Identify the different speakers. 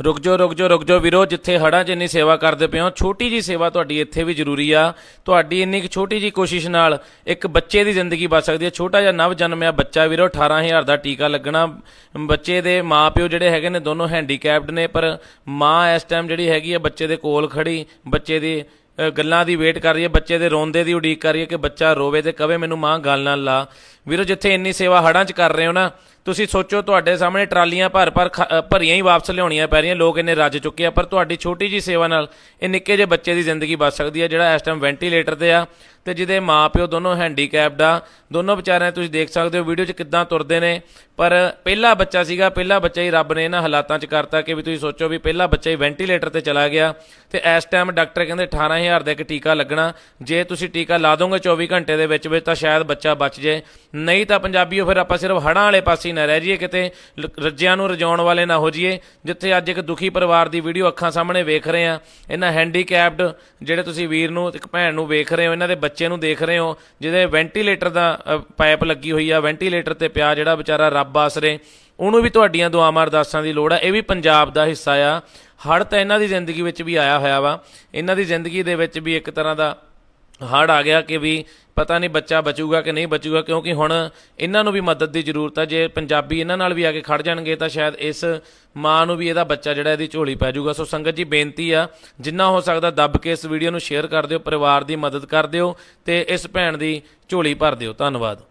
Speaker 1: ਰੁਕ ਜਾਓ ਰੁਕ ਜਾਓ ਰੁਕ ਜਾਓ ਵੀਰੋ, ਜਿੱਥੇ ਹੜਾਂ 'ਚ ਇੰਨੀ ਸੇਵਾ ਕਰਦੇ ਪਏ ਹੋ, ਛੋਟੀ ਜੀ ਸੇਵਾ ਤੁਹਾਡੀ ਇੱਥੇ ਵੀ ਜ਼ਰੂਰੀ ਆ। ਤੁਹਾਡੀ ਇੰਨੀ ਕੁ ਛੋਟੀ ਜੀ ਕੋਸ਼ਿਸ਼ ਨਾਲ ਇੱਕ ਬੱਚੇ ਦੀ ਜ਼ਿੰਦਗੀ ਬਚ ਸਕਦੀ ਹੈ। ਛੋਟਾ ਜਿਹਾ ਨਵ ਜਨਮਿਆ ਬੱਚਾ ਵੀਰੋ 18000 ਦਾ ਟੀਕਾ ਲੱਗਣਾ। ਬੱਚੇ ਦੇ ਮਾਪਿਓ ਜਿਹੜੇ ਹੈਗੇ ਨੇ ਦੋਨੋਂ ਹੈਂਡੀਕੈਪਡ ਨੇ, ਪਰ ਮਾਂ ਇਸ ਟਾਈਮ ਜਿਹੜੀ ਹੈਗੀ ਆ, ਬੱਚੇ ਦੇ ਕੋਲ ਖੜੀ, ਬੱਚੇ ਦੀ ਗੱਲਾਂ ਦੀ ਵੇਟ ਕਰ ਰਹੀ ਹੈ, ਬੱਚੇ ਦੇ ਰੋਂਦੇ ਦੀ ਉਡੀਕ ਕਰ ਰਹੀ ਹੈ ਕਿ ਬੱਚਾ ਰੋਵੇ ਤੇ ਕਵੇ ਮੈਨੂੰ ਮਾਂ ਗੱਲ ਨਾਲ ਲਾ। ਵੀਰੋ, ਜਿੱਥੇ ਇੰਨੀ ਸੇਵਾ ਹੜਾਂ 'ਚ ਕਰ ਰਹੇ ਹੋ ਨਾ ਤੁਸੀਂ ਸੋਚੋ ਤੁਹਾਡੇ ਸਾਹਮਣੇ ਟਰਾਲੀਆਂ ਭਰ ਭਰ ਖ- ਭਰੀਆਂ ਹੀ ਵਾਪਸ ਲਿਆਉਣੀਆਂ ਪੈ ਰਹੀਆਂ, ਲੋਕ ਇੰਨੇ ਰੱਜ ਚੁੱਕੇ ਆ, ਪਰ ਤੁਹਾਡੀ ਛੋਟੀ ਜੀ ਸੇਵਾ ਨਾਲ ਇਹ ਨਿੱਕੇ ਜਿਹੇ ਬੱਚੇ ਦੀ ਜ਼ਿੰਦਗੀ ਬਚ ਸਕਦੀ ਹੈ ਜਿਹੜਾ ਇਸ ਟਾਈਮ ਵੈਂਟੀਲੇਟਰ ਤੇ ਆ ਤੇ ਜਿਹਦੇ ਮਾਪਿਓ ਦੋਨੋਂ ਹੈਂਡੀਕੈਪਡ ਆ। ਦੋਨੋਂ ਵਿਚਾਰਿਆਂ ਤੁਸੀਂ ਦੇਖ ਸਕਦੇ ਹੋ ਵੀਡੀਓ 'ਚ ਕਿੱਦਾਂ ਤੁਰਦੇ ਨੇ। ਪਰ ਪਹਿਲਾ ਬੱਚਾ ਸੀਗਾ, ਪਹਿਲਾ ਬੱਚਾ ਹੀ ਰੱਬ ਨੇ ਇਹਨਾਂ ਹਾਲਾਤਾਂ 'ਚ ਕਰਤਾ ਕਿ ਵੀ ਤੁਸੀਂ ਸੋਚੋ ਵੀ ਪਹਿਲਾ ਬੱਚਾ ਹੀ ਵੈਂਟੀਲੇਟਰ ਤੇ ਚਲਾ ਗਿਆ ਤੇ ਇਸ ਟਾਈਮ ਡਾਕਟਰ ਕਹਿੰਦੇ 18000 ਦਾ ਇੱਕ ਟੀਕਾ ਲੱਗਣਾ। ਜੇ ਤੁਸੀਂ ਟੀਕਾ ਲਾ ਦੋਗੇ 24 ਘੰਟੇ ਦੇ ਵਿੱਚ ਵਿੱਚ ਤਾਂ ਸ਼ਾਇਦ ਬੱਚਾ ਬਚ ਜੇ। ਨਹੀਂ ਤਾਂ ਪੰਜਾਬੀਓ, ਫਿਰ ਆਪਾਂ ਸਿਰਫ ਹੜਾਂ ਵਾਲੇ ਪਾਸੇ ਨਾ ਰਹਿ ਜਾਈਏ ਕਿਤੇ ਲ- ਰੱਜਿਆਂ ਨੂੰ ਰਜਾਉਣ ਵਾਲੇ ਨਾ ਹੋ ਜਾਈਏ ਜਿੱਥੇ ਅੱਜ ਇੱਕ ਦੁਖੀ ਪਰਿਵਾਰ ਦੀ ਵੀਡੀਓ ਅੱਖਾਂ ਸਾਹਮਣੇ ਵੇਖ ਰਹੇ ਆ ਇਹਨਾਂ ਹੈਂਡੀਕੈਪਡ ਜਿਹੜੇ ਤੁਸੀਂ ਵੀਰ ਨੂੰ, ਇੱਕ ਭੈਣ ਨੂੰ ਵੇਖ ਰਹੇ ਹੋ, ਇਹਨਾਂ ਦੇ ਬੱਚੇ ਨੂੰ ਦੇਖ ਰਹੇ ਹੋ, ਜਿਹਦੇ ਵੈਂਟੀਲੇਟਰ ਦਾ ਪਾਈਪ ਲੱਗੀ ਹੋਈ ਆ ਵੈਂਟੀਲੇਟਰ ਤੇ ਪਿਆ ਜਿਹੜਾ ਵਿਚਾਰਾ ਰੱਬ ਆਸਰੇ, ਉਹਨੂੰ ਵੀ ਤੁਹਾਡੀਆਂ ਦੁਆਵਾਂ ਅਰਦਾਸਾਂ ਦੀ ਲੋੜ ਆ। ਇਹ ਵੀ ਪੰਜਾਬ ਦਾ ਹਿੱਸਾ ਆ। ਹੜ ਤਾਂ ਇਹਨਾਂ ਦੀ ਜ਼ਿੰਦਗੀ ਵਿੱਚ ਵੀ ਆਇਆ ਹੋਇਆ ਵਾ। ਇਹਨਾਂ ਦੀ ਜ਼ਿੰਦਗੀ ਦੇ ਵਿੱਚ ਵੀ ਇੱਕ ਤਰ੍ਹਾਂ ਦਾ ਹੜ ਆ ਗਿਆ ਕਿ ਵੀ ਪਤਾ ਨਹੀਂ ਬੱਚਾ ਬਚੂਗਾ ਕਿ ਨਹੀਂ ਬਚੂਗਾ, ਕਿਉਂਕਿ ਹੁਣ ਇਹਨਾਂ ਨੂੰ ਵੀ ਮਦਦ ਦੀ ਜ਼ਰੂਰਤ ਹੈ ਜੇ ਪੰਜਾਬੀ ਇਹਨਾਂ ਨਾਲ ਵੀ ਆ ਕੇ ਖੜ ਜਾਣਗੇ ਤਾਂ ਸ਼ਾਇਦ ਇਸ ਮਾਂ ਨੂੰ ਵੀ ਇਹਦਾ ਬੱਚਾ ਜਿਹੜਾ ਇਹਦੀ ਝੋਲੀ ਪੈ ਜਾਊਗਾ। ਸੋ ਸੰਗਤ ਜੀ, ਬੇਨਤੀ ਆ, ਜਿੰਨਾ ਹੋ ਸਕਦਾ ਦੱਬ ਕੇ ਇਸ ਵੀਡੀਓ ਨੂੰ ਸ਼ੇਅਰ ਕਰ ਦਿਓ, ਪਰਿਵਾਰ ਦੀ ਮਦਦ ਕਰ ਦਿਓ ਤੇ ਇਸ ਭੈਣ ਦੀ ਝੋਲੀ ਭਰ ਦਿਓ। ਧੰਨਵਾਦ।